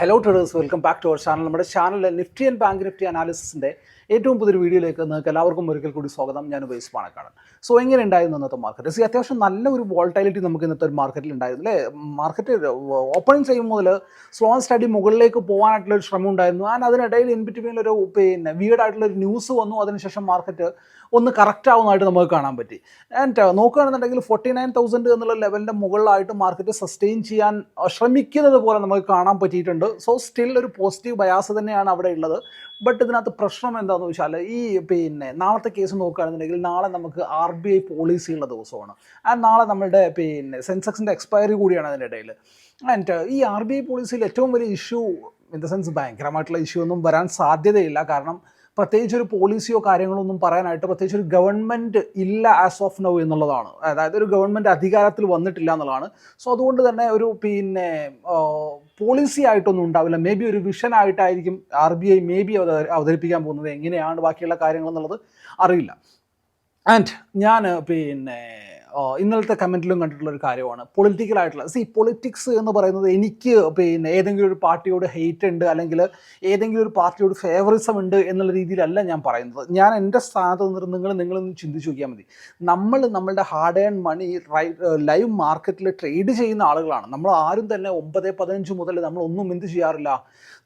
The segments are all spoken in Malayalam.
Hello traders welcome back to our channel നമ്മുടെ ചാനലിൽ നിഫ്റ്റി ആൻഡ് ബാങ്ക് നിഫ്റ്റി അനാലിസിസിന്റെ ഏറ്റവും പുതിയൊരു വീഡിയോയിലേക്ക് നിങ്ങൾക്ക് എല്ലാവർക്കും ഒരിക്കൽ കൂടി സ്വാഗതം. ഞാൻ വൈസ് പാണക്കാടൻ സോ എങ്ങനെ ഉണ്ടായിരുന്നു ഇന്നത്തെ മാർക്കറ്റ് സി അത്യാവശ്യം നല്ല ഒരു വോൾട്ടൈലിറ്റി നമുക്ക് ഇന്നത്തെ ഒരു മാർക്കറ്റിൽ ഉണ്ടായിരുന്നു അല്ലേ? മാർക്കറ്റ് ഓപ്പണിംഗ് ചെയ്യുമ്പോൾ മുതൽ സ്ലോ സ്റ്റഡി മുകളിലേക്ക് പോകാനായിട്ടുള്ള ഒരു ശ്രമം ഉണ്ടായിരുന്നു. ആൻഡ് അതിനിടയിൽ ഇൻ ബിറ്റ്വീൻ ഒരു പിന്നെ വീഡ് ആയിട്ടുള്ള ഒരു ന്യൂസ് വന്നു. അതിനുശേഷം മാർക്കറ്റ് ഒന്ന് കറക്റ്റ് ആവുന്നതായിട്ട് നമുക്ക് കാണാൻ പറ്റി. ആൻഡ് നോക്കുകയാണെന്നുണ്ടെങ്കിൽ ഫോർട്ടി നയൻ തൗസൻഡ് എന്നുള്ള ലെവലിന്റെ മുകളിലായിട്ട് മാർക്കറ്റ് സസ്റ്റെയിൻ ചെയ്യാൻ അഹ് ശ്രമിക്കുന്നത് പോലെ നമുക്ക് കാണാൻ പറ്റിയിട്ടുണ്ട്. സോ സ്റ്റിൽ ഒരു പോസിറ്റീവ് ബയാസ് തന്നെയാണ് അവിടെ ഉള്ളത്. ബട്ട് ഇതിനകത്ത് പ്രശ്നം എന്താണെന്ന് വെച്ചാൽ ഈ പിന്നെ നാളത്തെ കേസ് നോക്കുകയാണെന്നുണ്ടെങ്കിൽ നാളെ നമുക്ക് ആർ ബി ഐ പോളിസിയുള്ള ദിവസമാണ്. ആൻഡ് നാളെ നമ്മുടെ പിന്നെ സെൻസെക്സിന്റെ എക്സ്പയറി കൂടിയാണ് അതിന്റെ ഇടയിൽ ആൻഡ് ഈ ആർ ബി ഐ പോളിസിയിൽ ഏറ്റവും വലിയ ഇഷ്യൂ ഇൻ ദ സെൻസ് ഭയങ്കരമായിട്ടുള്ള ഇഷ്യൂ ഒന്നും വരാൻ സാധ്യതയില്ല. കാരണം പ്രത്യേകിച്ച് ഒരു പോളിസിയോ കാര്യങ്ങളോ ഒന്നും പറയാനായിട്ട് പ്രത്യേകിച്ച് ഒരു ഗവൺമെന്റ് ഇല്ല ആസ് ഓഫ് നൗ എന്നുള്ളതാണ്. അതായത് ഒരു ഗവൺമെന്റ് അധികാരത്തിൽ വന്നിട്ടില്ല എന്നുള്ളതാണ്. സോ അതുകൊണ്ട് തന്നെ ഒരു പിന്നെ പോളിസി ആയിട്ടൊന്നും ഉണ്ടാവില്ല. മേ ബി ഒരു വിഷൻ ആയിട്ടായിരിക്കും R B I may be അവതരിപ്പിക്കാൻ പോകുന്നത്. എങ്ങനെയാണ് ബാക്കിയുള്ള കാര്യങ്ങൾ എന്നുള്ളത് അറിയില്ല. ആൻഡ് ഞാൻ പിന്നെ ഇന്നലത്തെ കമന്റിലും കണ്ടിട്ടുള്ള ഒരു കാര്യമാണ്. പൊളിറ്റിക്കൽ ആയിട്ടുള്ള സി പൊളിറ്റിക്സ് എന്ന് പറയുന്നത് എനിക്ക് പിന്നെ ഏതെങ്കിലും ഒരു പാർട്ടിയോട് ഹെയ്റ്റ് ഉണ്ട് അല്ലെങ്കിൽ ഏതെങ്കിലും ഒരു പാർട്ടിയോട് ഫേവറിസം ഉണ്ട് എന്നുള്ള രീതിയിലല്ല ഞാൻ പറയുന്നത്. ഞാൻ എന്റെ സ്ഥാനത്ത് നിന്നിട്ട് നിങ്ങൾ നിങ്ങളൊന്ന് ചിന്തിച്ച് നോക്കിയാൽ മതി. നമ്മൾ നമ്മളുടെ ഹാർഡ് ഏൺ മണി ലൈവ് മാർക്കറ്റിൽ ട്രേഡ് ചെയ്യുന്ന ആളുകളാണ്. നമ്മൾ ആരും തന്നെ ഒമ്പത് പതിനഞ്ച് മുതൽ നമ്മൾ ഒന്നും എന്ത് ചെയ്യാറില്ല.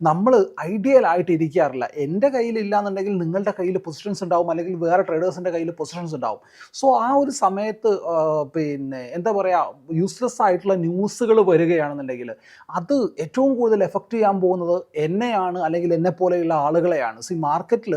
നമ്മൾ ഐഡിയൽ ആയിട്ട് ഇരിക്കാറില്ല. എന്റെ കയ്യിലില്ല എന്നുണ്ടെങ്കിൽ നിങ്ങളുടെ കയ്യിൽ പൊസിഷൻസ് ഉണ്ടാവും അല്ലെങ്കിൽ വേറെ ട്രേഡേഴ്സിന്റെ കയ്യിൽ പൊസിഷൻസ് ഉണ്ടാവും. സോ ആ ഒരു സമയത്ത് പിന്നെ എന്താ പറയുക യൂസ്ലെസ് ആയിട്ടുള്ള ന്യൂസുകൾ വരികയാണെന്നുണ്ടെങ്കിൽ അത് ഏറ്റവും കൂടുതൽ എഫക്റ്റ് ചെയ്യാൻ പോകുന്നത് എന്നെയാണ് അല്ലെങ്കിൽ എന്നെ പോലെയുള്ള ആളുകളെയാണ് സി മാർക്കറ്റിൽ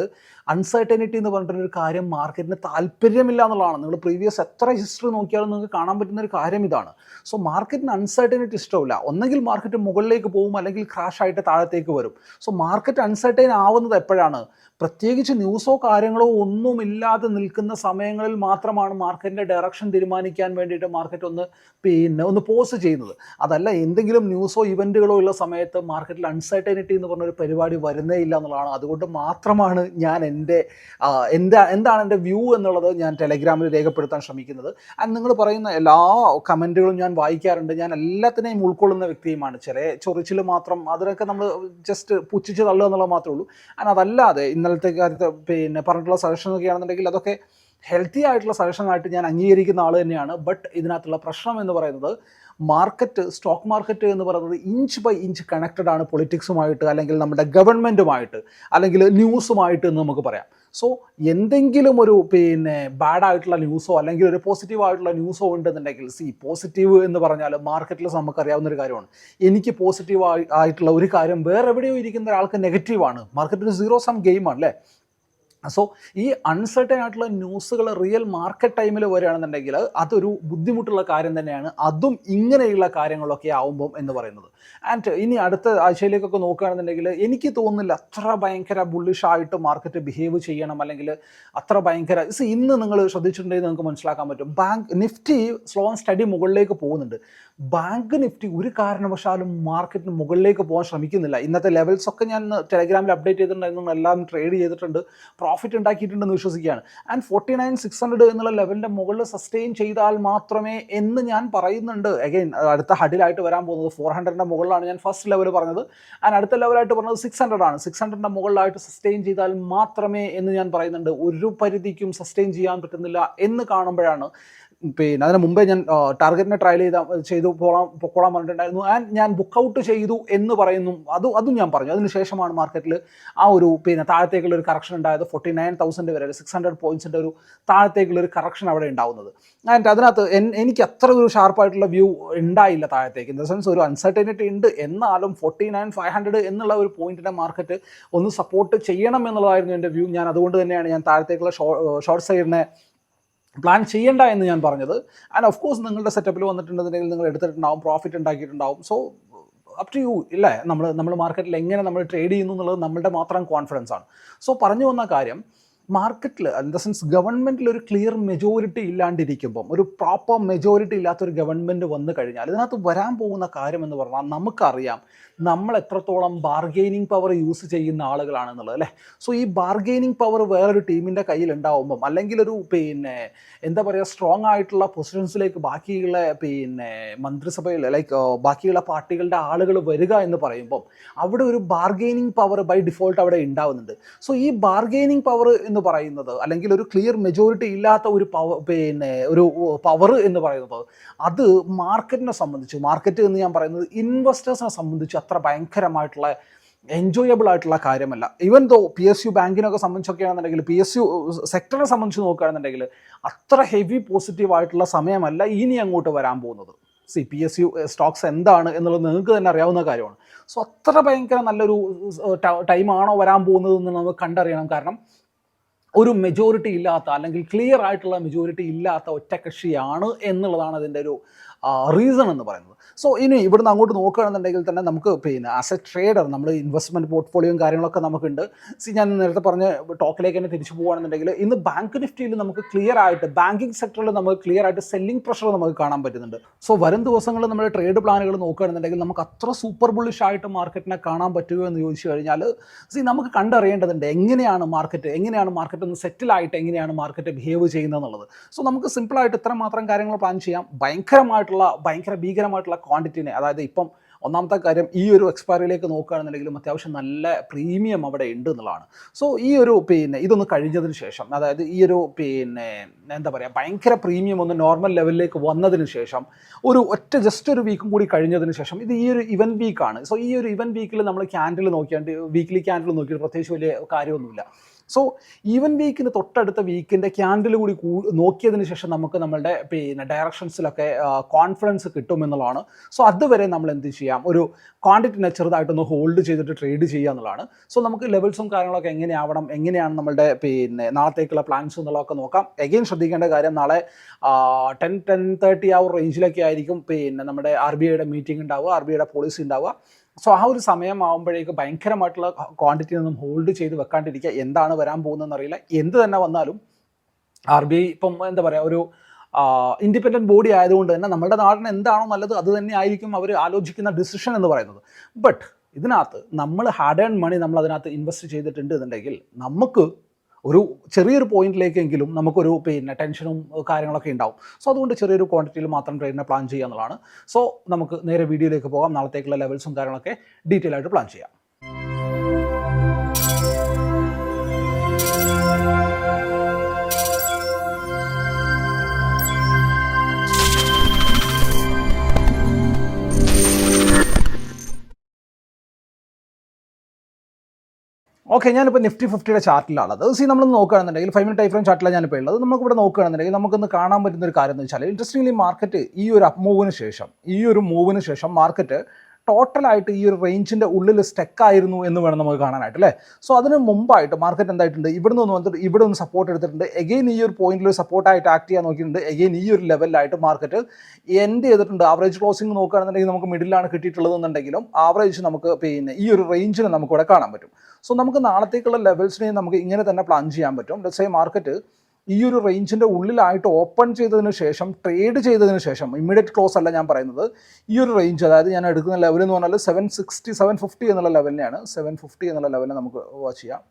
അൺസർട്ടനിറ്റി എന്ന് പറഞ്ഞിട്ടൊരു കാര്യം മാർക്കറ്റിന് താല്പര്യമില്ല എന്നുള്ളതാണ്. നിങ്ങൾ പ്രീവിയസ് എത്ര ഹിസ്റ്ററി നോക്കിയാലും നിങ്ങൾക്ക് കാണാൻ പറ്റുന്ന ഒരു കാര്യം ഇതാണ്. സോ മാർക്കറ്റിന് അൺസർട്ടനിറ്റി ഇഷ്ടമില്ല. ഒന്നെങ്കിൽ മാർക്കറ്റ് മുകളിലേക്ക് പോകും അല്ലെങ്കിൽ ക്രാഷ് ആയിട്ട് താഴത്തേക്ക് വരും. സോ മാർക്കറ്റ് അൺസർട്ടൈൻ ആവുന്നത് എപ്പോഴാണ്? പ്രത്യേകിച്ച് ന്യൂസോ കാര്യങ്ങളോ ഒന്നുമില്ലാതെ നിൽക്കുന്ന സമയങ്ങളിൽ മാത്രമാണ് മാർക്കറ്റിന്റെ ഡയറക്ഷൻ തീരുമാനിക്കാൻ വേണ്ടിയിട്ട് മാർക്കറ്റ് ഒന്ന് പിന്നെ ഒന്ന് പോസ് ചെയ്യുന്നത്. അതല്ല എന്തെങ്കിലും ന്യൂസോ ഇവന്റുകളോ ഉള്ള സമയത്ത് മാർക്കറ്റിൽ അൺസർട്ടനിറ്റി എന്ന് പറഞ്ഞൊരു പരിപാടി വരുന്നേ ഇല്ല എന്നുള്ളതാണ്. അതുകൊണ്ട് മാത്രമാണ് ഞാൻ എന്റെ എന്താ എന്താണ് എന്റെ വ്യൂ എന്നുള്ളത് ഞാൻ ടെലഗ്രാമിൽ രേഖപ്പെടുത്താൻ ശ്രമിക്കുന്നത്. ആൻഡ് നിങ്ങൾ പറയുന്ന എല്ലാ കമന്റുകളും ഞാൻ വായിക്കാറുണ്ട്. ഞാൻ എല്ലാത്തിനെയും ഉൾക്കൊള്ളുന്ന വ്യക്തിയുമാണ്. ചില ചൊറിച്ചിൽ മാത്രം അതിനൊക്കെ നമ്മൾ ജസ്റ്റ് പുച്ഛിച്ച് തള്ളുക എന്നുള്ളത് മാത്രമേ ഉള്ളൂ. ആൻഡ് അതല്ലാതെ ഇന്നലത്തെ കാര്യത്തെ പിന്നെ പറഞ്ഞിട്ടുള്ള സജഷൻ ഒക്കെ ആണെന്നുണ്ടെങ്കിൽ അതൊക്കെ ഹെൽത്തി ആയിട്ടുള്ള സജഷൻ ആയിട്ട് ഞാൻ അംഗീകരിക്കുന്ന ആൾ തന്നെയാണ്. ബട്ട് ഇതിനകത്തുള്ള പ്രശ്നം എന്ന് പറയുന്നത് മാർക്കറ്റ് സ്റ്റോക്ക് മാർക്കറ്റ് എന്ന് പറയുന്നത് ഇഞ്ച് ബൈ ഇഞ്ച് കണക്റ്റഡ് ആണ് പൊളിറ്റിക്സുമായിട്ട് അല്ലെങ്കിൽ നമ്മുടെ ഗവൺമെന്റുമായിട്ട് അല്ലെങ്കിൽ ന്യൂസുമായിട്ട് എന്ന് നമുക്ക് പറയാം. സോ എന്തെങ്കിലും ഒരു പിന്നെ ബാഡ് ആയിട്ടുള്ള ന്യൂസോ അല്ലെങ്കിൽ ഒരു പോസിറ്റീവ് ആയിട്ടുള്ള ന്യൂസോ ഉണ്ടെന്നുണ്ടെങ്കിൽ സി പോസിറ്റീവ് എന്ന് പറഞ്ഞാൽ മാർക്കറ്റിൽ നമുക്കറിയാവുന്ന ഒരു കാര്യമാണ്. എനിക്ക് പോസിറ്റീവ് ആയിട്ടുള്ള ഒരു കാര്യം വേറെ എവിടെയോ ഇരിക്കുന്ന ഒരാൾക്ക് നെഗറ്റീവാണ് മാർക്കറ്റ് ഒരു സീറോ സം ഗെയിമാണ് അല്ലേ സോ ഈ അൺസർട്ടൻ ആയിട്ടുള്ള ന്യൂസുകൾ റിയൽ മാർക്കറ്റ് ടൈമിൽ വരികയാണെന്നുണ്ടെങ്കിൽ അതൊരു ബുദ്ധിമുട്ടുള്ള കാര്യം തന്നെയാണ്. അതും ഇങ്ങനെയുള്ള കാര്യങ്ങളൊക്കെ ആവുമ്പം എന്ന് പറയുന്നത്. ആൻഡ് ഇനി അടുത്ത ആഴ്ചയിലേക്കൊക്കെ നോക്കുകയാണെന്നുണ്ടെങ്കിൽ എനിക്ക് തോന്നുന്നില്ല അത്ര ഭയങ്കര ബുള്ളിഷായിട്ട് മാർക്കറ്റ് ബിഹേവ് ചെയ്യണം അല്ലെങ്കിൽ അത്ര ഭയങ്കര ഇന്ന് നിങ്ങൾ ശ്രദ്ധിച്ചിട്ടുണ്ടെങ്കിൽ നിങ്ങൾക്ക് മനസ്സിലാക്കാൻ പറ്റും. Bank nifty slow and steady മുകളിലേക്ക് പോകുന്നുണ്ട്. ബാങ്ക് നിഫ്റ്റി ഒരു കാരണവശാലും മാർക്കറ്റിന് മുകളിലേക്ക് പോകാൻ ശ്രമിക്കുന്നില്ല. ഇന്നത്തെ ലെവൽസ് ഒക്കെ ഞാൻ ടെലഗ്രാമിൽ അപ്ഡേറ്റ് ചെയ്തിട്ടുണ്ടായിരുന്നു. എല്ലാം ട്രേഡ് ചെയ്തിട്ടുണ്ട്. പ്രോഫിറ്റ് ഉണ്ടാക്കിയിട്ടുണ്ടെന്ന് വിശ്വസിക്കുകയാണ്. And forty nine six hundred എന്നുള്ള ലെവലിന്റെ മുകളിൽ സസ്റ്റെയിൻ ചെയ്താൽ മാത്രമേ എന്ന് ഞാൻ പറയുന്നുണ്ട്. അഗൈൻ അടുത്ത ഹഡിലായിട്ട് വരാൻ പോകുന്നത് ഫോർ ഹൺഡ്രഡിന്റെ മുകളിലാണ് ഞാൻ ഫസ്റ്റ് ലെവൽ പറഞ്ഞത്. ആൻഡ് അടുത്ത ലെവലായിട്ട് പറഞ്ഞത് സിക്സ് ഹൺഡ്രഡ് ആണ്. സിക്സ് ഹൺഡ്രഡിന്റെ മുകളിലായിട്ട് സസ്റ്റെയിൻ ചെയ്താൽ മാത്രമേ എന്ന് ഞാൻ പറയുന്നുണ്ട്. ഒരു പരിധിക്കും സസ്റ്റെയിൻ ചെയ്യാൻ പറ്റുന്നില്ല എന്ന് കാണുമ്പോഴാണ് പിന്നെ അതിന് മുമ്പേ ഞാൻ ടാർഗറ്റിനെ ട്രയൽ ചെയ്ത ചെയ്തു പോകാം പൊക്കോളാൻ പറഞ്ഞിട്ടുണ്ടായിരുന്നു. ആൻഡ് ഞാൻ ബുക്ക് ഔട്ട് ചെയ്തു എന്ന് പറയുന്നു. അത് അതും ഞാൻ പറഞ്ഞു. അതിനുശേഷമാണ് മാർക്കറ്റിൽ ആ ഒരു പിന്നെ താഴത്തേക്കുള്ള ഒരു കറക്ഷൻ ഉണ്ടായത്. ഫോർട്ടി നയൻ തൗസൻഡ് വരെ സിക്സ് ഹൺഡ്രഡ് പോയിൻസിന്റെ ഒരു താഴത്തേക്കുള്ള ഒരു കറക്ഷൻ അവിടെ ഉണ്ടാവുന്നത്. ആൻഡ് അതിനകത്ത് എനിക്ക് അത്ര ഒരു ഷാർപ്പായിട്ടുള്ള വ്യൂ ഉണ്ടായില്ല താഴത്തേക്ക്. ഇൻ ദ സെൻസ് ഒരു അൺസർട്ടനിറ്റി ഉണ്ട്. എന്നാലും ഫോർട്ടി നയൻ ഫൈവ് ഹൺഡ്രഡ് എന്നുള്ള ഒരു പോയിന്റിനെ മാർക്കറ്റ് ഒന്ന് സപ്പോർട്ട് ചെയ്യണം എന്നുള്ളതായിരുന്നു എന്റെ വ്യൂ ഞാൻ അതുകൊണ്ട് തന്നെയാണ് ഞാൻ താഴത്തേക്കുള്ള ഷോർട്ട് സൈഡിനെ പ്ലാൻ ചെയ്യണ്ട എന്ന് ഞാൻ പറഞ്ഞത്. ആൻഡ് ഓഫ് കോഴ്സ് നിങ്ങളുടെ സെറ്റപ്പിൽ വന്നിട്ടുണ്ടെങ്കിൽ നിങ്ങൾ എടുത്തിട്ടുണ്ടാവും പ്രോഫിറ്റ് ഉണ്ടാക്കിയിട്ടുണ്ടാവും. സോ അപ് ടു യു ഇല്ലേ നമ്മൾ നമ്മൾ മാർക്കറ്റിൽ എങ്ങനെ നമ്മൾ ട്രേഡ് ചെയ്യുന്നു എന്നുള്ളത് നമ്മളുടെ മാത്രം കോൺഫിഡൻസ് ആണ്. സോ പറഞ്ഞു വന്ന കാര്യം മാർക്കറ്റിൽ ഇൻ ദ സെൻസ് ഗവൺമെന്റിൽ ഒരു ക്ലിയർ മെജോറിറ്റി ഇല്ലാണ്ടിരിക്കുമ്പം ഒരു പ്രോപ്പർ മെജോറിറ്റി ഇല്ലാത്തൊരു ഗവൺമെന്റ് വന്നു കഴിഞ്ഞാൽ ഇതിനകത്ത് വരാൻ പോകുന്ന കാര്യം എന്ന് പറഞ്ഞാൽ നമുക്കറിയാം നമ്മൾ എത്രത്തോളം ബാർഗെയിനിങ് പവർ യൂസ് ചെയ്യുന്ന ആളുകളാണെന്നുള്ളത് അല്ലേ? സോ ഈ ബാർഗെയിനിങ് പവർ വേറൊരു ടീമിന്റെ കയ്യിൽ ഉണ്ടാവുമ്പം അല്ലെങ്കിൽ ഒരു പിന്നെ എന്താ പറയുക സ്ട്രോങ് ആയിട്ടുള്ള പൊസിഷൻസിലേക്ക് ബാക്കിയുള്ള പിന്നെ മന്ത്രിസഭയിൽ ലൈക്ക് ബാക്കിയുള്ള പാർട്ടികളുടെ ആളുകൾ വരിക എന്ന് പറയുമ്പം അവിടെ ഒരു ബാർഗെയിനിങ് പവർ ബൈ ഡിഫോൾട്ട് അവിടെ ഉണ്ടാവുന്നുണ്ട്. സോ ഈ ബാർഗെയിനിങ് പവർ എന്ന് പറയുന്നത് അല്ലെങ്കിൽ ഒരു ക്ലിയർ മെജോറിറ്റി ഇല്ലാത്ത ഒരു പവർ പിന്നെ ഒരു പവർ എന്ന് പറയുന്നത് അത് മാർക്കറ്റിനെ സംബന്ധിച്ച് മാർക്കറ്റ് എന്ന് ഞാൻ പറയുന്നത് ഇൻവെസ്റ്റേഴ്സിനെ സംബന്ധിച്ച് അത്ര ഭയങ്കരമായിട്ടുള്ള എൻജോയബിൾ ആയിട്ടുള്ള കാര്യമല്ല. Even though P S U ബാങ്കിനൊക്കെ സംബന്ധിച്ചൊക്കെയാണെന്നുണ്ടെങ്കിൽ പി എസ് യു സെക്ടറിനെ സംബന്ധിച്ച് നോക്കുകയാണെന്നുണ്ടെങ്കിൽ അത്ര ഹെവി പോസിറ്റീവ് ആയിട്ടുള്ള സമയമല്ല ഇനി അങ്ങോട്ട് വരാൻ പോകുന്നത്. C P S U stocks എന്താണ് എന്നുള്ളത് നിങ്ങൾക്ക് തന്നെ അറിയാവുന്ന കാര്യമാണ്. സോ അത്ര ഭയങ്കര നല്ലൊരു ടൈമാണോ വരാൻ പോകുന്നത് എന്ന് നമുക്ക് കണ്ടറിയണം. കാരണം ഒരു മെജോറിറ്റി ഇല്ലാത്ത അല്ലെങ്കിൽ ക്ലിയർ ആയിട്ടുള്ള മെജോറിറ്റി ഇല്ലാത്ത ഒറ്റക്കക്ഷിയാണ് എന്നുള്ളതാണ് അതിന്റെ ഒരു റീസൺ എന്ന് പറയുന്നത്. സോ ഇനി ഇവിടുന്ന് അങ്ങോട്ട് നോക്കുകയാണെന്നുണ്ടെങ്കിൽ തന്നെ നമുക്ക് പിന്നെ ആസ് എ ട്രേഡർ നമ്മൾ ഇൻവെസ്റ്റ്മെന്റ് പോർട്ട്ഫോളിയോയും കാര്യങ്ങളൊക്കെ നമുക്കുണ്ട്. സി ഞാൻ നേരത്തെ പറഞ്ഞ ടോക്കിലേക്ക് തന്നെ തിരിച്ചു പോകുകയാണെന്നുണ്ടെങ്കിൽ ഇന്ന് ബാങ്ക് നിഫ്റ്റിയിൽ നമുക്ക് ക്ലിയർ ആയിട്ട് ബാങ്കിങ് സെക്ടറിൽ നമുക്ക് ക്ലിയർ ആയിട്ട് സെല്ലിംഗ് പ്രഷർ നമുക്ക് കാണാൻ പറ്റുന്നുണ്ട്. സോ വരും ദിവസങ്ങളിൽ നമ്മുടെ ട്രേഡ് പ്ലാനുകൾ നോക്കുകയാണെന്നുണ്ടെങ്കിൽ നമുക്ക് അത്ര സൂപ്പർ ബുള്ളിഷ് ആയിട്ട് മാർക്കറ്റിനെ കാണാൻ പറ്റുമോ എന്ന് ചോദിച്ചു കഴിഞ്ഞാൽ സി നമുക്ക് കണ്ടറിയേണ്ടതുണ്ട് എങ്ങനെയാണ് മാർക്കറ്റ് എങ്ങനെയാണ് മാർക്കറ്റ് ഒന്ന് സെറ്റിൽ ആയിട്ട് എങ്ങനെയാണ് മാർക്കറ്റ് ബിഹേവ് ചെയ്യുന്നത് എന്നുള്ളത്. സോ നമുക്ക് സിമ്പിളായിട്ട് ഇത്ര മാത്രം കാര്യങ്ങൾ പ്ലാൻ ചെയ്യാം. ഭയങ്കരമായിട്ടുള്ള ഭയങ്കര ഭീകരമായിട്ടുള്ള ക്വാണ്ടിറ്റിനെ അതായത് ഇപ്പം ഒന്നാമത്തെ കാര്യം ഈ ഒരു എക്സ്പയറിയിലേക്ക് നോക്കുകയാണെന്നുണ്ടെങ്കിലും അത്യാവശ്യം നല്ല പ്രീമിയം അവിടെ ഉണ്ട് എന്നുള്ളതാണ്. സോ ഈ ഒരു പിന്നെ ഇതൊന്ന് കഴിഞ്ഞതിന് ശേഷം അതായത് ഈ ഒരു പിന്നെ എന്താ പറയുക ഭയങ്കര പ്രീമിയം ഒന്ന് നോർമൽ ലെവലിലേക്ക് വന്നതിന് ശേഷം ഒരു ഒറ്റ ജസ്റ്റ് ഒരു വീക്കും കൂടി കഴിഞ്ഞതിന് ശേഷം ഇത് ഈ ഒരു ഇവൻ വീക്കാണ് സോ ഈ ഒരു ഇവൻ വീക്കിൽ നമ്മൾ ക്യാൻഡിൽ നോക്കിയാണ്ട് വീക്കിലി ക്യാൻഡിൽ നോക്കിയിട്ട് പ്രത്യേകിച്ച് വലിയ കാര്യമൊന്നുമില്ല. സോ ഈവൻ വീക്കിന് തൊട്ടടുത്ത വീക്കിന്റെ ക്യാൻഡിൽ കൂടി നോക്കിയതിന് ശേഷം നമുക്ക് നമ്മളുടെ പിന്നെ ഡയറക്ഷൻസിലൊക്കെ കോൺഫിഡൻസ് കിട്ടും എന്നുള്ളതാണ്. സോ അതുവരെ നമ്മൾ എന്ത് ചെയ്യാം? ഒരു ക്വാണ്ടിറ്റിനെ ചെറുതായിട്ടൊന്ന് ഹോൾഡ് ചെയ്തിട്ട് ട്രേഡ് ചെയ്യുക എന്നുള്ളതാണ്. സോ നമുക്ക് ലെവൽസും കാര്യങ്ങളൊക്കെ എങ്ങനെയാവണം എങ്ങനെയാണ് നമ്മളുടെ പിന്നെ നാളത്തേക്കുള്ള പ്ലാൻസ് എന്നുള്ളതൊക്കെ നോക്കാം. എഗെയിൻ ശ്രദ്ധിക്കേണ്ട കാര്യം നാളെ ടെൻ ടെൻ തേർട്ടി ആ റേഞ്ചിലൊക്കെ ആയിരിക്കും പിന്നെ നമ്മുടെ ആർ ബി ഐയുടെ മീറ്റിംഗ് ഉണ്ടാവുക ആർ ബി ഐയുടെ പോളിസി ഉണ്ടാവുക. സോ ആ ഒരു സമയം ആകുമ്പോഴേക്ക് ഭയങ്കരമായിട്ടുള്ള ക്വാണ്ടിറ്റി ഒന്നും ഹോൾഡ് ചെയ്ത് വെക്കാണ്ടിരിക്കുക. എന്താണ് വരാൻ പോകുന്നതെന്ന് അറിയില്ല. എന്ത് തന്നെ വന്നാലും ആർ ബി ഐ ഇപ്പം എന്താ പറയുക ഒരു ഇൻഡിപെൻഡന്റ് ബോഡി ആയതുകൊണ്ട് തന്നെ നമ്മുടെ നാടിന് എന്താണോ നല്ലത് അത് തന്നെ ആയിരിക്കും അവർ ആലോചിക്കുന്ന ഡിസിഷൻ എന്ന് പറയുന്നത്. ബട്ട് ഇതിനകത്ത് നമ്മൾ ഹാർഡ് ഏൺ മണി നമ്മൾ അതിനകത്ത് ഇൻവെസ്റ്റ് ചെയ്തിട്ടുണ്ട് എന്നുണ്ടെങ്കിൽ നമുക്ക് ഒരു ചെറിയൊരു പോയിന്റിലേക്കെങ്കിലും നമുക്കൊരു പിന്നെ ടെൻഷനും കാര്യങ്ങളൊക്കെ ഉണ്ടാവും. സോ അതുകൊണ്ട് ചെറിയൊരു ക്വാണ്ടിറ്റിയിൽ മാത്രം ട്രെയിനിനെ പ്ലാൻ ചെയ്യുക എന്നുള്ളതാണ്. സോ നമുക്ക് നേരെ വീഡിയോയിലേക്ക് പോകാം. നാളത്തേക്കുള്ള ലെവൽസും കാര്യങ്ങളൊക്കെ ഡീറ്റെയിൽ ആയിട്ട് പ്ലാൻ ചെയ്യാം. ഓക്കെ ഞാനിപ്പോൾ നിഫ്റ്റി ഫിഫ്റ്റിയുടെ ചാർട്ടിലാണത് സി നമ്മൾ നോക്കുകയാണെന്നുണ്ടെങ്കിൽ ഫൈവ് മിനിറ്റ് ടൈം ചാർട്ടിലാണ് ഞാനിപ്പോൾ ഉള്ളത്. നമുക്ക് ഇവിടെ നോക്കുകയാണെന്നുണ്ടെങ്കിൽ നമുക്കൊന്ന് കാണാൻ പറ്റുന്ന ഒരു കാര്യം എന്ന് വെച്ചാൽ ഇൻട്രസ്റ്റിംഗ്ലി മാർക്കറ്റ് ഈ ഒരു അപ്മൂവിന് ശേഷം ഈ ഒരു മൂവിന് ശേഷം മാർക്കറ്റ് ടോട്ടലായിട്ട് ഈ ഒരു റേഞ്ചിന്റെ ഉള്ളിൽ സ്റ്റെക്കായിരുന്നു എന്ന് വേണം നമുക്ക് കാണാനായിട്ട് അല്ലേ? സോ അതിന് മുമ്പായിട്ട് മാർക്കറ്റ് എന്തായിട്ടുണ്ട്? ഇവിടെ നിന്ന് വന്നിട്ട് ഇവിടെ ഒന്ന് സപ്പോർട്ട് എടുത്തിട്ടുണ്ട്. എഗെയിൻ ഈ ഒരു പോയിന്റിൽ സപ്പോർട്ടായിട്ട് ആക്ട് ചെയ്യാൻ നോക്കിയിട്ടുണ്ട്. എഗെയിൻ ഈ ഒരു ലെവലിലായിട്ട് മാർക്കറ്റ് എൻഡ് ചെയ്തിട്ടുണ്ട്. ആവറേജ് ക്ലോസിംഗ് നോക്കുകയാണെന്നുണ്ടെങ്കിൽ നമുക്ക് മിഡിലാണ് കിട്ടിയിട്ടുള്ളത് എന്നുണ്ടെങ്കിലും ആവറേജ് നമുക്ക് പിന്നെ ഈ ഒരു റേഞ്ചിന് നമുക്കിവിടെ കാണാൻ പറ്റും. സോ നമുക്ക് നാളത്തേക്കുള്ള ലെവൽസിനെയും നമുക്ക് ഇങ്ങനെ തന്നെ പ്ലാൻ ചെയ്യാൻ പറ്റും. ലെറ്റ്സ് സേ മാർക്കറ്റ് ഈ ഒരു റേഞ്ചിന്റെ ഉള്ളിലായിട്ട് ഓപ്പൺ ചെയ്തതിന് ശേഷം ട്രേഡ് ചെയ്തതിന് ശേഷം ഇമ്മീഡിയറ്റ് ക്ലോസ് അല്ല ഞാൻ പറയുന്നത് ഈ ഒരു റേഞ്ച് അതായത് ഞാൻ എടുക്കുന്ന ലെവൽ എന്ന് പറഞ്ഞാൽ സെവൻ സിക്സ്റ്റി സെവൻ ഫിഫ്റ്റി എന്നുള്ള ലെവലിനെയാണ് സെവൻ ഫിഫ്റ്റി എന്നുള്ള ലെവലിനെ നമുക്ക് വാച്ച് ചെയ്യാം.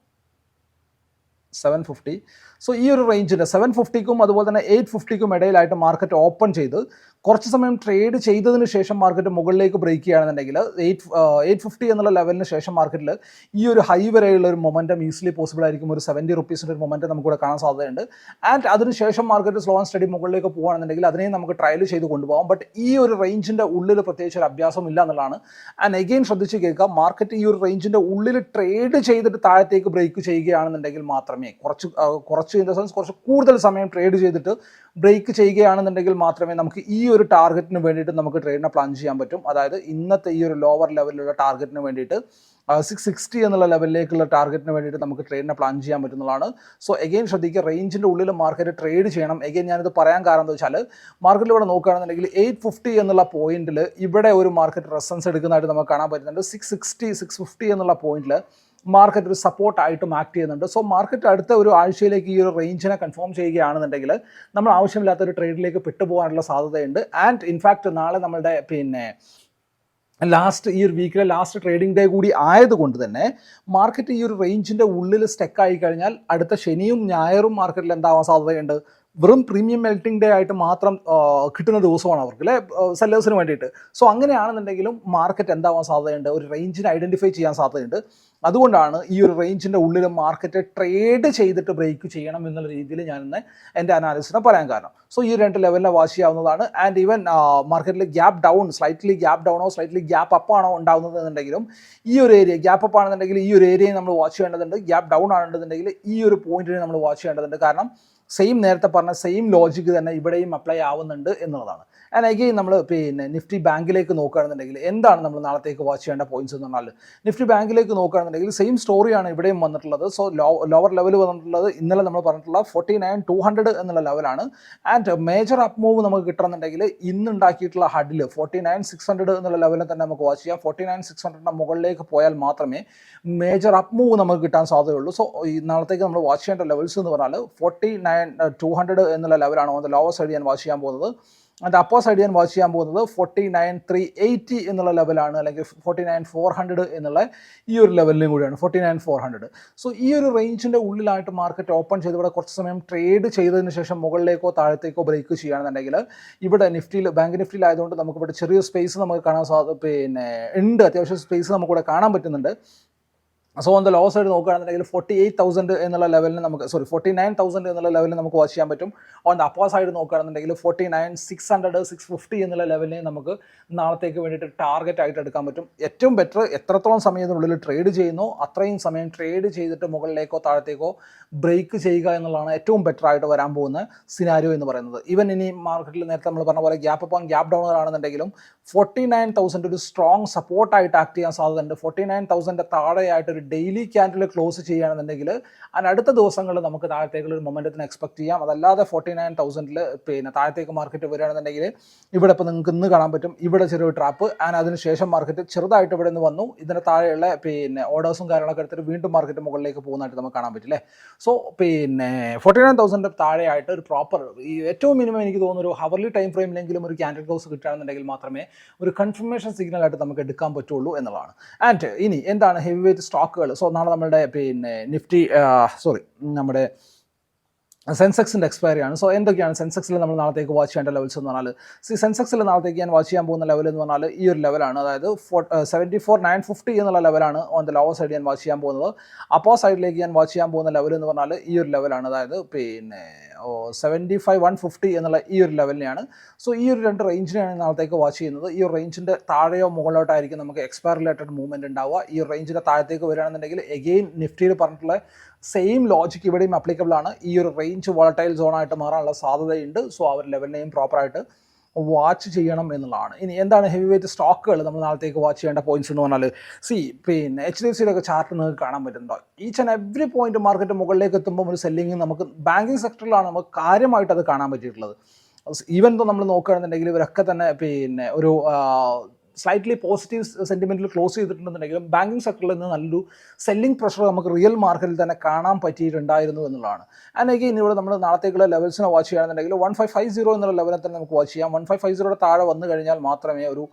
സെവൻ ഫിഫ്റ്റി സോ ഈ ഒരു റേഞ്ചിന്റെ സെവൻ ഫിഫ്റ്റിക്കും അതുപോലെ തന്നെ എയ്റ്റ് ഫിഫ്റ്റിക്കും ഇടയിലായിട്ട് മാർക്കറ്റ് ഓപ്പൺ ചെയ്ത് കുറച്ച് സമയം ട്രേഡ് ചെയ്തതിന് ശേഷം മാർക്കറ്റ് മുകളിലേക്ക് ബ്രേക്ക് ചെയ്യുകയാണെന്നുണ്ടെങ്കിൽ എയ്റ്റ് എയ്റ്റ് ഫിഫ്റ്റി എന്നുള്ള ലെവലിന് ശേഷം മാർക്കറ്റിൽ ഈ ഒരു ഹൈ വരെയുള്ള ഒരു മൊമെന്റം ഈസിലി പോസിബിൾ ആയിരിക്കും. ഒരു സെവന്റി റുപ്പീസിന്റെ ഒരു മൊമെന്റം നമുക്കിവിടെ കാണാൻ സാധ്യതയുണ്ട്. ആൻഡ് അതിനുശേഷം മാർക്കറ്റ് സ്ലോ ആൻഡ് സ്റ്റഡി മുകളിലേക്ക് പോകുകയാണെന്നുണ്ടെങ്കിൽ അതിനെയും നമുക്ക് ട്രയൽ ചെയ്ത് കൊണ്ടുപോകാം. ബട്ട് ഈ ഒരു റേഞ്ചിന്റെ ഉള്ളിൽ പ്രത്യേകിച്ച് ഒരു അഭ്യാസം ഇല്ല എന്നുള്ളതാണ്. ആൻഡ് എഗെയിൻ ശ്രദ്ധിച്ച് കേൾക്കുക മാർക്കറ്റ് ഈ ഒരു റേഞ്ചിന്റെ ഉള്ളിൽ ട്രേഡ് ചെയ്തിട്ട് താഴത്തേക്ക് ബ്രേക്ക് ചെയ്യുകയാണെന്നുണ്ടെങ്കിൽ മാത്രമേ കുറച്ച് കുറച്ച് ഇൻ ദ സെൻസ് കുറച്ച് കൂടുതൽ സമയം ട്രേഡ് ചെയ്തിട്ട് ബ്രേക്ക് ചെയ്യുകയാണെന്നുണ്ടെങ്കിൽ മാത്രമേ നമുക്ക് ഈ ഒരു ടാർഗറ്റിന് വേണ്ടിയിട്ട് നമുക്ക് ട്രേഡിനെ പ്ലാൻ ചെയ്യാൻ പറ്റും. അതായത് ഇന്നത്തെ ഈ ഒരു ലോവർ ലെവലിലുള്ള ടാർഗറ്റിന് വേണ്ടിയിട്ട് സിക്സ് സിക്സ്റ്റി എന്നുള്ള ലെവലിലേക്കുള്ള ടാർഗറ്റിന് വേണ്ടിയിട്ട് നമുക്ക് ട്രേഡിനെ പ്ലാൻ ചെയ്യാൻ പറ്റുന്നതാണ്. സോ എഗെയിൻ ശ്രദ്ധിക്കുക റേഞ്ചിന്റെ ഉള്ളിൽ മാർക്കറ്റ് ട്രേഡ് ചെയ്യണം. എഗെയിൻ ഞാനിത് പറയാൻ കാരണം എന്താ വെച്ചാൽ മാർക്കറ്റിൽ ഇവിടെ നോക്കുകയാണെന്നുണ്ടെങ്കിൽ എയ്റ്റ് ഫിഫ്റ്റി എന്നുള്ള പോയിന്റിൽ ഇവിടെ ഒരു മാർക്കറ്റ് റെസൻസ് എടുക്കുന്നതായിട്ട് നമുക്ക് കാണാൻ പറ്റുന്നുണ്ട്. സിക്സ് സിക്സ്റ്റി സിക്സ് ഫിഫ്റ്റി എന്നുള്ള പോയിന്റിൽ മാർക്കറ്റ് ഒരു സപ്പോർട്ടായിട്ടും ആക്ട് ചെയ്യുന്നുണ്ട്. സോ മാർക്കറ്റ് അടുത്ത ഒരു ആഴ്ചയിലേക്ക് ഈ ഒരു റേഞ്ചിനെ കൺഫേം ചെയ്യുകയാണെന്നുണ്ടെങ്കിൽ നമ്മൾ ആവശ്യമില്ലാത്ത ഒരു ട്രേഡിലേക്ക് പെട്ടുപോകാനുള്ള സാധ്യതയുണ്ട്. ആൻഡ് ഇൻഫാക്റ്റ് നാളെ നമ്മളുടെ പിന്നെ ലാസ്റ്റ് ഈ ഒരു വീക്കിലെ ലാസ്റ്റ് ട്രേഡിംഗ് ഡേ കൂടി ആയതുകൊണ്ട് തന്നെ മാർക്കറ്റ് ഈ ഒരു റേഞ്ചിന്റെ ഉള്ളിൽ സ്റ്റെക്കായി കഴിഞ്ഞാൽ അടുത്ത ശനിയും ഞായറും മാർക്കറ്റിൽ എന്താവാൻ സാധ്യതയുണ്ട്? വെറും പ്രീമിയം മെൽറ്റിംഗ് ഡേ ആയിട്ട് മാത്രം കിട്ടുന്ന ദിവസമാണ് അവർക്ക് അല്ലെ? സെല്ലേഴ്സിന് വേണ്ടിയിട്ട്. സോ അങ്ങനെയാണെന്നുണ്ടെങ്കിലും മാർക്കറ്റ് എന്താവാൻ സാധ്യതയുണ്ട്? ഒരു റേഞ്ചിനെ ഐഡന്റിഫൈ ചെയ്യാൻ സാധ്യതയുണ്ട്. അതുകൊണ്ടാണ് ഈ ഒരു റേഞ്ചിന്റെ ഉള്ളിൽ മാർക്കറ്റ് ട്രേഡ് ചെയ്തിട്ട് ബ്രേക്ക് ചെയ്യണം എന്നുള്ള രീതിയിൽ ഞാൻ ഇന്ന് എന്റെ അനാലിസിനെ പറയാൻ കാരണം. സോ ഈ രണ്ട് ലെവലിനെ വാച്ച് ചെയ്യാവുന്നതാണ്. ആൻഡ് ഈവൻ മാർക്കറ്റിൽ ഗ്യാപ്പ് ഡൗൺ സ്ലൈറ്റ്ലി ഗ്യാപ്പ് ഡൗണോ സ്ലൈറ്റ്ലി ഗ്യാപ്പ് അപ്പ് ആണോ ഉണ്ടാകുന്നത് എന്നുണ്ടെങ്കിലും ഈ ഒരു ഏരിയ ഗ്യാപ്പ് അപ്പ് ആണെന്നുണ്ടെങ്കിൽ ഈ ഒരു ഏരിയയെ നമ്മൾ വാച്ച് ചെയ്യേണ്ടതുണ്ട്. ഗ്യാപ്പ് ഡൗൺ ആണെന്നുണ്ടെങ്കിൽ ഈ ഒരു പോയിന്റിനെ നമ്മൾ വാച്ച് ചെയ്യേണ്ടതുണ്ട്. കാരണം സെയിം നേരത്തെ പറഞ്ഞ സെയിം ലോജിക്ക് തന്നെ ഇവിടെയും അപ്ലൈ ആവുന്നുണ്ട് എന്നുള്ളതാണ്. ആൻഡ് അഗെയിൻ നമ്മൾ പിന്നെ നിഫ്റ്റി ബാങ്കിലേക്ക് നോക്കുകയാണെന്നുണ്ടെങ്കിൽ എന്താണ് നമ്മൾ നാളത്തേക്ക് വാച്ച് ചെയ്യേണ്ട പോയിന്റ്സ് എന്ന് പറഞ്ഞാൽ നിഫ്റ്റി ബാങ്കിലേക്ക് നോക്കുകയാണെന്നുണ്ടെങ്കിൽ സെയിം സ്റ്റോറിയാണ് ഇവിടെയും വന്നിട്ടുള്ളത്. സോ ലോവർ ലെവൽ വന്നിട്ടുള്ളത്. ഇന്നലെ നമ്മൾ പറഞ്ഞിട്ടുള്ള ഫോർട്ടി നയൻ ടു ഹൺഡ്രഡ് എന്നുള്ള ലെവലാണ് ആൻഡ് മേജർ അപ്പ് മൂവ് നമുക്ക് കിട്ടണമെന്നുണ്ടെങ്കിൽ ഇന്നുണ്ടാക്കിയിട്ടുള്ള hurdle forty nine six hundred എന്നുള്ള ലെവലിൽ തന്നെ നമുക്ക് വാച്ച് ചെയ്യാം. ഫോർട്ടി നയൻ സിക്സ് ഹൺഡ്രഡിന്റെ മുകളിലേക്ക് പോയാൽ മാത്രമേ മേജർ അപ്പ് മൂവ് നമുക്ക് കിട്ടാൻ സാധ്യതയുള്ളൂ. സോ ഈ നാളത്തേക്ക് നമ്മൾ വാച്ച് ചെയ്യേണ്ട ലെവൽസ് എന്ന് പറഞ്ഞാൽ ഫോർട്ടി നയൻ ടു ഹൺഡ്രഡ് എന്നുള്ള ലെവലാണ് ഓൺ ദ ലോവർ സൈഡ് ഞാൻ വാച്ച് ചെയ്യാൻ പോകുന്നത്. അതിന്റെ അപ്പോ സൈഡ് ഞാൻ വാച്ച് ചെയ്യാൻ പോകുന്നത് ഫോർട്ടി നയൻ ത്രീ എയ്റ്റി എന്നുള്ള ലെവലാണ് അല്ലെങ്കിൽ ഫോർട്ടി നയൻ ഫോർ ഹൺഡ്രഡ് എന്നുള്ള ഈ ഒരു ലെവലിലും കൂടിയാണ് forty nine four hundred so ഈ ഒരു റേഞ്ചിന്റെ ഉള്ളിലായിട്ട് മാർക്കറ്റ് ഓപ്പൺ ചെയ്ത് ഇവിടെ കുറച്ച് സമയം ട്രേഡ് ചെയ്തതിന് ശേഷം മുകളിലേക്കോ താഴത്തേക്കോ ബ്രേക്ക് ചെയ്യുകയാണെന്നുണ്ടെങ്കിൽ ഇവിടെ നിഫ്റ്റിയിൽ ബാങ്ക് നിഫ്റ്റിയിലായതുകൊണ്ട് നമുക്ക് ഇവിടെ ചെറിയ സ്പേസ് നമുക്ക് കാണാൻ സാധ്യത പിന്നെ ഉണ്ട്. അത്യാവശ്യം സ്പേസ് നമുക്കിവിടെ കാണാൻ പറ്റുന്നുണ്ട്. So on the low side നോക്കുകയാണെന്നുണ്ടെങ്കിൽ ഫോർട്ടി എയ്റ്റ് തൗസൻഡ് എന്നുള്ള ലെവലിന് നമുക്ക് സോറി ഫോർട്ടി നയൻ തൗസൻഡ് എന്നുള്ള ലെവലിൽ നമുക്ക് വാച്ച് ചെയ്യാൻ പറ്റും. ഓൺ ദ അപ്പോ സൈഡ് നോക്കുകയാണെന്നുണ്ടെങ്കിൽ forty nine six hundred six fifty എന്നുള്ള ലെവലിനെ നമുക്ക് നാളത്തേക്ക് വേണ്ടിയിട്ട് ടാർഗറ്റ് ആയിട്ട് എടുക്കാൻ പറ്റും. ഏറ്റവും ബെറ്റർ എത്രത്തോളം സമയത്തിനുള്ളിൽ ട്രേഡ് ചെയ്യുന്നു അത്രയും സമയം ട്രേഡ് ചെയ്തിട്ട് മുകളിലേക്കോ താഴത്തേക്കോ ബ്രേക്ക് ചെയ്യുക എന്നുള്ളതാണ് ഏറ്റവും ബെറ്റർ ആയിട്ട് വരാൻ പോകുന്ന സിനാരിയോ എന്ന് പറയുന്നത്. ഈവൻ ഇനി മാർക്കറ്റിൽ നേരത്തെ നമ്മൾ പറഞ്ഞ പോലെ ഗ്യാപ്പ് അപ്പം ഗ്യാപ്പ് ഡൗൺ ആണെന്നുണ്ടെങ്കിലും ഫോർട്ടി നയൻ തൗസൻഡ് ഒരു സ്ട്രോങ് സപ്പോർട്ടായിട്ട് ആക്ട് ചെയ്യാൻ സാധ്യതയുണ്ട്. ഫോർട്ടി നയൻ തൗസൻഡ് താഴെയായിട്ട് ഒരു ഡെയിലി ക്യാൻഡിൽ ക്ലോസ് ചെയ്യുകയാണെന്നുണ്ടെങ്കിൽ അതിന് അടുത്ത ദിവസങ്ങളിൽ നമുക്ക് താഴത്തേക്കുള്ള ഒരു മൊമെന്റത്തിന് എക്സ്പെക്ട് ചെയ്യാം. അതല്ലാതെ ഫോർട്ടി നയൻ തൗസൻഡിൽ പിന്നെ താഴത്തേക്ക് മാർക്കറ്റ് വരികയാണെന്നുണ്ടെങ്കിൽ ഇവിടെ ഇപ്പോൾ നിങ്ങൾക്ക് ഇന്ന് കാണാൻ പറ്റും. ഇവിടെ ചെറിയൊരു ട്രാപ്പ് ആൻഡ് അതിനുശേഷം മാർക്കറ്റ് ചെറുതായിട്ട് ഇവിടെ നിന്ന് വന്നു. ഇതിന് താഴെയുള്ള പിന്നെ ഓർഡേഴ്സും കാര്യങ്ങളൊക്കെ എടുത്തിട്ട് വീണ്ടും മാർക്കറ്റ് മുകളിലേക്ക് പോകുന്നതായിട്ട് നമുക്ക് കാണാൻ പറ്റില്ലേ സോ പിന്നെ ഫോർട്ടി നയൻ തൗസൻഡ് താഴെയായിട്ട് ഒരു പ്രോപ്പർ ഈ ഏറ്റവും മിനിമം എനിക്ക് തോന്നുന്നു ഒരു ഹവർലി ടൈം ഫ്രെയിമിലെങ്കിലും ഒരു ക്യാൻഡിൽ ക്ലോസ് കിട്ടുകയാണെന്നുണ്ടെങ്കിൽ മാത്രമേ ഒരു കൺഫർമേഷൻ സിഗ്നൽ ആയിട്ട് നമുക്ക് എടുക്കാൻ പറ്റുള്ളൂ എന്നുള്ളതാണ്. ആൻഡ് ഇനി എന്താണ് ഹെവി വെയിറ്റ് സ്റ്റോക്കുകൾ സോ നാളെ നമ്മുടെ പിന്നെ നിഫ്റ്റി സോറി നമ്മുടെ സെൻസെക്സിന്റെ എക്സ്പയറി ആണ്. സോ എന്തൊക്കെയാണ് സെൻസെക്സിൽ നമ്മൾ നാളത്തേക്ക് വാച്ച് ചെയ്യേണ്ട ലെവൽസ് എന്ന് പറഞ്ഞാൽ സി സെൻസെക്സിൽ നാളത്തേക്ക് ഞാൻ വാച്ച് ചെയ്യാൻ പോകുന്ന ലെവൽ എന്ന് പറഞ്ഞാൽ ഈ ഒരു ലെവലാണ് അതായത് four seventy four nine fifty എന്നുള്ള ലെവലാണ് ഓൺ ദ ലോവർ സൈഡ് ഞാൻ വാച്ച് ചെയ്യാൻ പോകുന്നത്. അപ്പോ സൈഡിലേക്ക് ഞാൻ വാച്ച് ചെയ്യാൻ പോകുന്ന ലെവൽ എന്ന് പറഞ്ഞാൽ ഈ ഒരു ലെവലാണ് അതായത് പിന്നെ സെവന്റി ഫൈവ് വൺ ഫിഫ്റ്റി എന്നുള്ള ഈ ഒരു ലെവലിനെയാണ് സോ ഈ ഒരു രണ്ട് റേഞ്ചിനെയാണ് നാളത്തേക്ക് വാച്ച് ചെയ്യുന്നത്. ഈ ഒരു റേഞ്ചിന്റെ താഴെയോ മുകളിലോട്ടായിരിക്കും നമുക്ക് എക്സ്പയർ റിലേറ്റഡ് മൂവ്മെന്റ് ഉണ്ടാവുക. ഈ റേഞ്ചിന്റെ താഴത്തേക്ക് വരികയാണെന്നുണ്ടെങ്കിൽ എഗെയിൻ നിഫ്റ്റിയിൽ പറഞ്ഞിട്ടുള്ള സെയിം ലോജിക്ക് ഇവിടെയും അപ്ലിക്കബിൾ ആണ്. ഈ ഒരു റേഞ്ച് വോളട്ടൈൽ സോണായിട്ട് മാറാനുള്ള സാധ്യതയുണ്ട്. സോ ആ ഒരു ലെവലിനെയും പ്രോപ്പറായിട്ട് വാച്ച് ചെയ്യണം എന്നുള്ളതാണ്. ഇനി എന്താണ് ഹെവി വെയിറ്റ് സ്റ്റോക്കുകൾ നമ്മൾ നാളത്തേക്ക് വാച്ച് ചെയ്യേണ്ട പോയിന്റ്സ് എന്ന് പറഞ്ഞാൽ സി പിന്നെ എച്ച് ഡി എഫ് സിയുടെ ഒക്കെ ചാർട്ട് നിങ്ങൾക്ക് കാണാൻ പറ്റുന്നുണ്ടോ each and every point market മുകളിലേക്ക് എത്തുമ്പോൾ ഒരു സെല്ലിങ് നമുക്ക് ബാങ്കിങ് സെക്ടറിലാണ് നമുക്ക് കാര്യമായിട്ട് അത് കാണാൻ പറ്റിയിട്ടുള്ളത്. ഈവൻ ഇപ്പോൾ നമ്മൾ നോക്കുകയാണെന്നുണ്ടെങ്കിൽ ഇവരൊക്കെ തന്നെ പിന്നെ ഒരു സ്ലൈറ്റ്ലി പോസിറ്റീവ് സെന്റിമെന്റിൽ ക്ലോസ് ചെയ്തിട്ടുണ്ടെന്നുണ്ടെങ്കിലും ബാങ്കിങ് സെക്ടറിൽ നിന്ന് നല്ലൊരു സെല്ലിംഗ് പ്രഷർ നമുക്ക് റിയൽ മാർക്കറ്റിൽ തന്നെ കാണാൻ പറ്റിയിട്ടുണ്ടായിരുന്നു എന്നുള്ളതാണ്. ആൻഡ് ഇനി ഇവിടെ നമ്മൾ നാളത്തേക്കുള്ള ലെവൽസിനെ വാച്ച് ചെയ്യുകയാണെന്നുണ്ടെങ്കിൽ വൺ ഫൈവ് ഫൈവ് സീറോ എന്നുള്ള ലെവലിൽ തന്നെ നമുക്ക് വാച്ച് ചെയ്യാം. വൺ ഫൈവ് ഫൈവ് സീറോയുടെ താഴെ വന്നു കഴിഞ്ഞാൽ മാത്രമേ ഒരു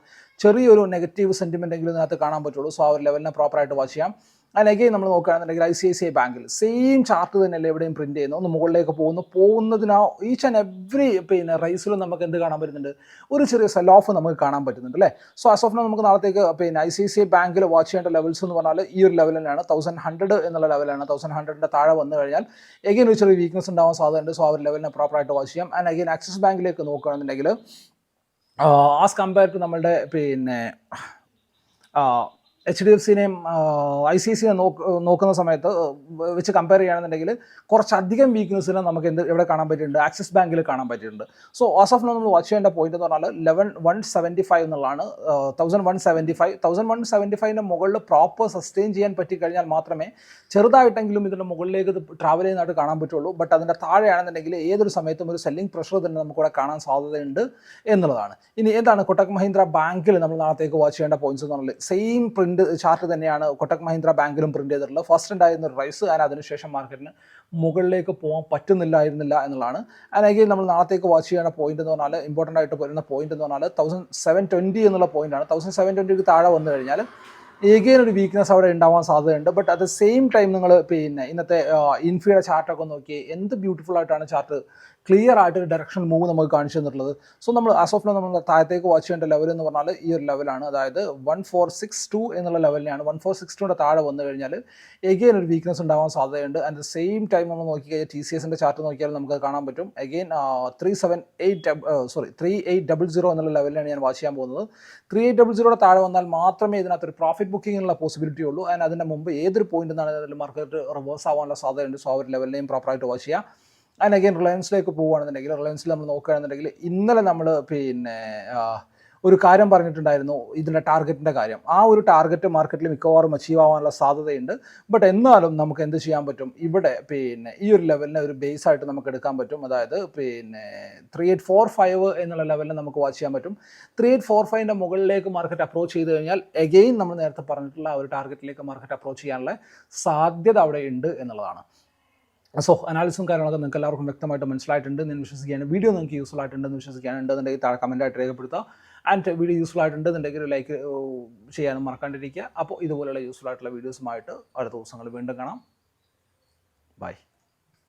ചെറിയൊരു നെഗറ്റീവ് സെന്റിമെന്റ് എങ്കിലും ഇതിനകത്ത് കാണാൻ പറ്റുള്ളൂ. സോ ആ ഒരു ലെവലിനെ പ്രോപ്പറായിട്ട് വാച്ച് ചെയ്യാം. അഗെയിൻ നമ്മൾ നോക്കുകയാണെന്നുണ്ടെങ്കിൽ I C I C I ബാങ്കിൽ സെയിം ചാർട്ട് തന്നെയല്ലേ എവിടെയും പ്രിന്റ് ചെയ്യുന്നു ഒന്ന് മുകളിലേക്ക് പോകുന്നു. പോകുന്നതിന് ഈച്ച് ആൻഡ് എവറി പിന്നെ റൈസിലും നമുക്ക് എന്ത് കാണാൻ പറ്റുന്നുണ്ട്? ഒരു ചെറിയ സെൽ ഓഫ് നമുക്ക് കാണാൻ പറ്റുന്നുണ്ട് അല്ലേ? സോ ആസ് ഓഫ് നമുക്ക് നാളത്തേക്ക് പിന്നെ I C I C I ബാങ്കിൽ വാച്ച് ചെയ്യേണ്ട ലെവൽസ് എന്ന് പറഞ്ഞാൽ ഈ ഒരു ലെവൽ തന്നെയാണ്. തൗസൻഡ് ഹൺഡ്രഡ് എന്നുള്ള ലെവലാണ് തൗസൻഡ് ഹൺഡ്രഡിന്റെ താഴെ വന്നു കഴിഞ്ഞാൽ എഗെയിൻ ഒരു ചെറിയ വീക്ക്നസ് ഉണ്ടാവാൻ സാധ്യതയുണ്ട്. സോ ആ ഒരു ലെവലിനെ പ്രോപ്പറായിട്ട് വാച്ച് ചെയ്യാം. ആൻഡ് അഗെയിൻ ആക്സിസ് ബാങ്കിലേക്ക് നോക്കുകയാണെന്നുണ്ടെങ്കിൽ ആസ് കമ്പയർ ടു നമ്മളുടെ പിന്നെ എച്ച് ഡി എഫ് സിനെയും ഐ സി സിനെ നോക്കുന്ന സമയത്ത് വെച്ച് കമ്പയർ ചെയ്യുകയാണെന്നുണ്ടെങ്കിൽ കുറച്ചധികം വീക്ക്നെസ്സിനെ നമുക്ക് എന്ത് എവിടെ കാണാൻ പറ്റിയിട്ടുണ്ട്. ആക്സിസ് ബാങ്കിൽ കാണാൻ പറ്റിയിട്ടുണ്ട്. സോ ആസ് ഓഫ് നമ്മൾ വാച്ച് ചെയ്യേണ്ട പോയിന്റ് എന്ന് പറഞ്ഞാൽ ലെവൻ വൺ സെവന്റി ഫൈവ് എന്നുള്ളതാണ്. Thousand one seventy five thousand one seventy ഫൈവിന്റെ മുകളിൽ പ്രോപ്പർ സസ്റ്റെയിൻ ചെയ്യാൻ പറ്റിക്കഴിഞ്ഞാൽ മാത്രമേ ചെറുതായിട്ടെങ്കിലും ഇതിന്റെ മുകളിലേക്ക് ട്രാവൽ ചെയ്യുന്നതായിട്ട് കാണാൻ പറ്റുള്ളൂ. ബട്ട് അതിന്റെ താഴെയാണെന്നുണ്ടെങ്കിൽ ഏതൊരു സമയത്തും ഒരു സെല്ലിംഗ് പ്രഷർ തന്നെ നമുക്കിവിടെ കാണാൻ സാധ്യതയുണ്ട് എന്നുള്ളതാണ്. ഇനി എന്താണ് കൊട്ടക് മഹീന്ദ്ര ബാങ്കിൽ നമ്മൾ നാളത്തേക്ക് വാച്ച് ചെയ്യേണ്ട പോയിന്റ്സ് എന്ന് പറഞ്ഞാൽ സെയിം പ്രിന്റ് പ്രിന്റ് ചാർട്ട് തന്നെയാണ് കൊട്ടക് മഹീന്ദ്ര ബാങ്കിലും പ്രിന്റ് ചെയ്തിട്ടുള്ളത്. ഫസ്റ്റ് ഉണ്ടായിരുന്ന റൈസ് ആൻഡ് അതിനുശേഷം മാർക്കറ്റിന് മുകളിലേക്ക് പോകാൻ പറ്റുന്നില്ലായിരുന്നില്ല എന്നുള്ളതാണ്. അഗെയിൻ നമ്മൾ നാളത്തേക്ക് വാച്ച് ചെയ്യുന്ന പോയിന്റ് എന്ന് പറഞ്ഞാൽ ഇമ്പോർട്ടന്റ് ആയിട്ട് വരുന്ന പോയിന്റ് എന്ന് പറഞ്ഞാൽ തൗസൻഡ് സെവൻ ട്വന്റി എന്നുള്ള പോയിന്റാണ് തൗസൻഡ് സെവൻ ട്വന്റിക്ക് താഴെ വന്നു കഴിഞ്ഞാൽ എഗെയിൻ ഒരു വീക്ക്നെസ് അവിടെ ഉണ്ടാവാൻ സാധ്യതയുണ്ട്. But at the same time നിങ്ങൾ പിന്നെ ഇന്നത്തെ ഇൻഫിയുടെ ചാർട്ടൊക്കെ നോക്കി എന്ത് ബ്യൂട്ടിഫുൾ ആയിട്ടാണ് ചാർട്ട് ക്ലിയർ ആയിട്ട് ഒരു ഡയറക്ഷൻ മൂവ് നമുക്ക് കാണിച്ചു തന്നിട്ടുള്ളത്. സോ നമ്മൾ ആസ് ഓഫ് നമ്മൾ താഴത്തേക്ക് വാച്ച് ചെയ്യേണ്ട ലെവൽ എന്ന് പറഞ്ഞാൽ ഈ ഒരു ലെവലാണ് അതായത് വൺ ഫോർ സിക്സ് ടു എന്നുള്ള ലെവലിനെയാണ് വൺ ഫോർ സിക്സ് ടുവിന്റെ താഴെ വന്നു കഴിഞ്ഞാൽ എഗെയിൻ ഒരു വീക്ക്നെസ് ഉണ്ടാവാൻ സാധ്യതയുണ്ട്. അറ്റ് ദ സെയിം ടൈം നമ്മൾ നോക്കി കഴിഞ്ഞാൽ ടി സി എസിന്റെ ചാർട്ട് നോക്കിയാൽ നമുക്ക് കാണാൻ പറ്റും. Again three seven eight sorry three eight double zero എന്നുള്ള ലെവലിലാണ് ഞാൻ വാച്ച് ചെയ്യാൻ പോകുന്നത്. ത്രീ എയ്റ്റ് ഡബിൾ സീറോയുടെ താഴെ വന്നാൽ മാത്രമേ ഇതിനകത്ത് ഒരു പ്രോഫിറ്റ് ബുക്കിങ്ങിനുള്ള പോസിബിലിറ്റി ഉള്ളൂ. ആൻഡ് അതിന്റെ മുമ്പ് ഏതൊരു പോയിന്റ് നിന്നാണ് മാർക്കറ്റ് റിവേഴ്സ് ആവാനുള്ള സാധ്യതയുണ്ട്. സോ ആ ഒരു ലെവലിനെയും പ്രോപ്പറായിട്ട് വാച്ച് ചെയ്യുക ആൻഡ് അഗൈൻ റിലയൻസിലേക്ക് പോവുകയാണെന്നുണ്ടെങ്കിൽ റിലയൻസിൽ നമ്മൾ നോക്കുകയാണെന്നുണ്ടെങ്കിൽ ഇന്നലെ നമ്മൾ പിന്നെ ഒരു കാര്യം പറഞ്ഞിട്ടുണ്ടായിരുന്നു ഇതിന്റെ ടാർഗറ്റിന്റെ കാര്യം. ആ ഒരു ടാർഗറ്റ് മാർക്കറ്റിൽ മിക്കവാറും അച്ചീവ് ആവാനുള്ള സാധ്യതയുണ്ട്. ബട്ട് എന്നാലും നമുക്ക് എന്ത് ചെയ്യാൻ പറ്റും? ഇവിടെ പിന്നെ ഈ ഒരു ലെവലിനെ ഒരു ബേസ് ആയിട്ട് നമുക്ക് എടുക്കാൻ പറ്റും. അതായത് പിന്നെ ത്രീ എയ്റ്റ് ഫോർ ഫൈവ് എന്നുള്ള ലെവലിൽ നമുക്ക് വാച്ച് ചെയ്യാൻ പറ്റും. ത്രീ എയ്റ്റ് ഫോർ ഫൈവിന്റെ മുകളിലേക്ക് മാർക്കറ്റ് അപ്രോച്ച് ചെയ്ത് കഴിഞ്ഞാൽ എഗെയിൻ നമ്മൾ നേരത്തെ പറഞ്ഞിട്ടുള്ള ആ ഒരു ടാർഗറ്റിലേക്ക് മാർക്കറ്റ് അപ്രോച്ച് ചെയ്യാനുള്ള സാധ്യത അവിടെ ഉണ്ട് എന്നുള്ളതാണ്. സോ അനാലിസും കാര്യങ്ങളൊക്കെ നിങ്ങൾക്ക് എല്ലാവർക്കും വ്യക്തമായിട്ട് മനസ്സിലായിട്ടുണ്ട്. ഞാൻ വിശ്വസിക്കുകയാണ്. വീഡിയോ നിങ്ങൾക്ക് യൂസ്ഫുൾ ആയിട്ടുണ്ട് ആയിട്ടുണ്ടെന്ന് വിശ്വസിക്കുകയാണെന്നുണ്ടെങ്കിൽ താഴെ കമന്റായിട്ട് രേഖപ്പെടുത്തുക. ആൻഡ് വീഡിയോ യൂസ്ഫുൾ ആയിട്ടുണ്ടെന്നുണ്ടെങ്കിൽ ലൈക്ക് ചെയ്യാനും മറക്കാണ്ടിരിക്കുക. അപ്പോൾ ഇതുപോലെയുള്ള യൂസ്ഫുൾ ആയിട്ടുള്ള വീഡിയോസുമായിട്ട് അടുത്ത ദിവസങ്ങൾ വീണ്ടും കാണാം. ബൈ